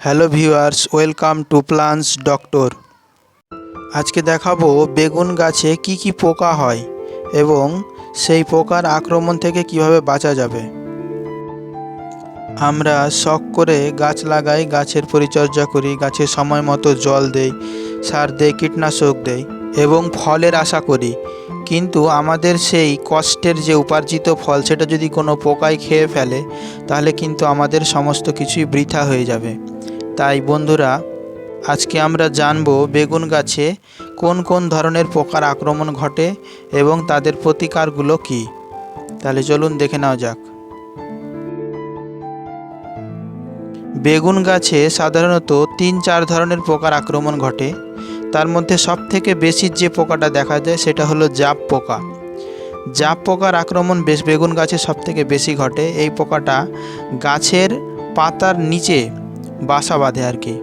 Hello viewers, welcome to plants doctor. আজকে দেখাবো বেগুন গাছে কি কি পোকা হয় এবং সেই পোকার আক্রমণ থেকে কীভাবে বাঁচা যাবে। আমরা শখ করে গাছ লাগাই, গাছের পরিচর্যা করি, গাছে সময় মতো জল দেই, সার দেই, কীটনাশক দেই এবং ফলের আশা করি। কিন্তু আমাদের সেই কষ্টের যে উপার্জিত ফল, সেটা যদি কোনো পোকায় খেয়ে ফেলে, তাহলে কিন্তু আমাদের সমস্ত কিছুই বৃথা হয়ে যাবে। তাই বন্ধুরা, আজকে আমরা জানব বেগুন গাছে কোন কোন ধরনের পোকার আক্রমণ ঘটে এবং তাদের প্রতিকারগুলো কী। তাহলে চলুন দেখে নেওয়া যাক। বেগুন গাছে সাধারণত তিন চার ধরনের পোকার আক্রমণ ঘটে। তার মধ্যে সবথেকে বেশি যে পোকাটা দেখা যায় সেটা হলো জাপ পোকা। জাপ পোকার আক্রমণ বেশ বেগুন গাছে সবথেকে বেশি ঘটে। এই পোকাটা গাছের পাতার নিচে বাসা বাঁধে আর কি।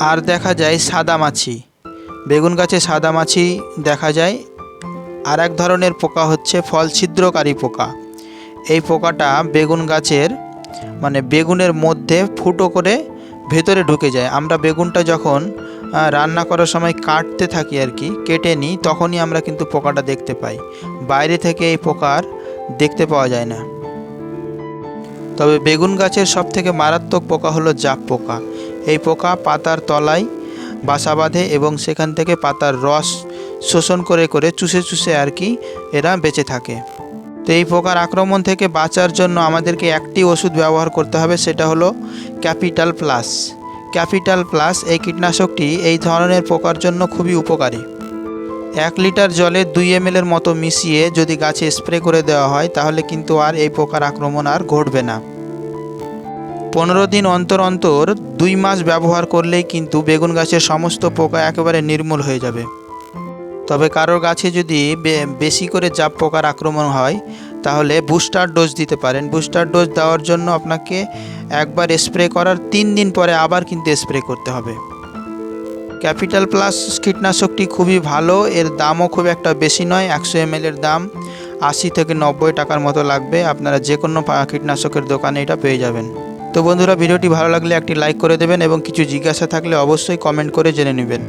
আর দেখা যায় সাদা মাছি। বেগুন গাছে সাদা মাছি দেখা যায়। আর এক ধরনের পোকা হচ্ছে ফল ছিদ্রকারী পোকা। এই পোকাটা বেগুন গাছের মানে বেগুনের মধ্যে ফুটো করে ভেতরে ঢুকে যায়। আমরা বেগুনটা যখন রান্না করার সময় কাটতে থাকি আর কি, কেটে নিই, তখনই আমরা কিন্তু পোকাটা দেখতে পাই। বাইরে থেকে এই পোকার দেখতে পাওয়া যায় না। তবে বেগুন গাছের সব থেকে মারাত্মক পোকা হলো জাপ পোকা। এই পোকা পাতার তলায় বাসা বাঁধে এবং সেখান থেকে পাতার রস শোষণ করে করে চুষে চুষে আর কি এরা বেঁচে থাকে। তো এই পোকার আক্রমণ থেকে বাঁচার জন্য আমাদেরকে একটি ওষুধ ব্যবহার করতে হবে, সেটা হলো ক্যাপিটাল প্লাস। ক্যাপিটাল প্লাস এই কীটনাশকটি এই ধরনের পোকার জন্য খুবই উপকারী। এক লিটার জলে দুই এম এর মতো মিশিয়ে যদি গাছে স্প্রে করে দেওয়া হয়, তাহলে কিন্তু আর এই পোকার আক্রমণ আর ঘটবে না। পনেরো দিন অন্তর অন্তর দুই মাস ব্যবহার করলেই কিন্তু বেগুন গাছের সমস্ত পোকা একেবারে নির্মূল হয়ে যাবে। তবে কারোর গাছে যদি বেশি করে জাপ পোকার আক্রমণ হয়, তাহলে বুস্টার ডোজ দিতে পারেন। বুস্টার ডোজ দেওয়ার জন্য আপনাকে একবার স্প্রে করার তিন দিন পরে আবার কিন্তু স্প্রে করতে হবে। ক্যাপিটাল প্লাস কীটনাশকটি খুবই ভালো। এর দামও খুব একটা বেশি নয়, একশো এম এর দাম। আশি থেকে নব্বই টাকার মতো লাগবে। আপনারা যে কোনো কীটনাশকের দোকানে এটা পেয়ে যাবেন। তো বন্ধুরা, ভিডিওটি ভালো লাগলে একটি লাইক করে দেবেন এবং কিছু জিজ্ঞাসা থাকলে অবশ্যই কমেন্ট করে জেনে নেবেন।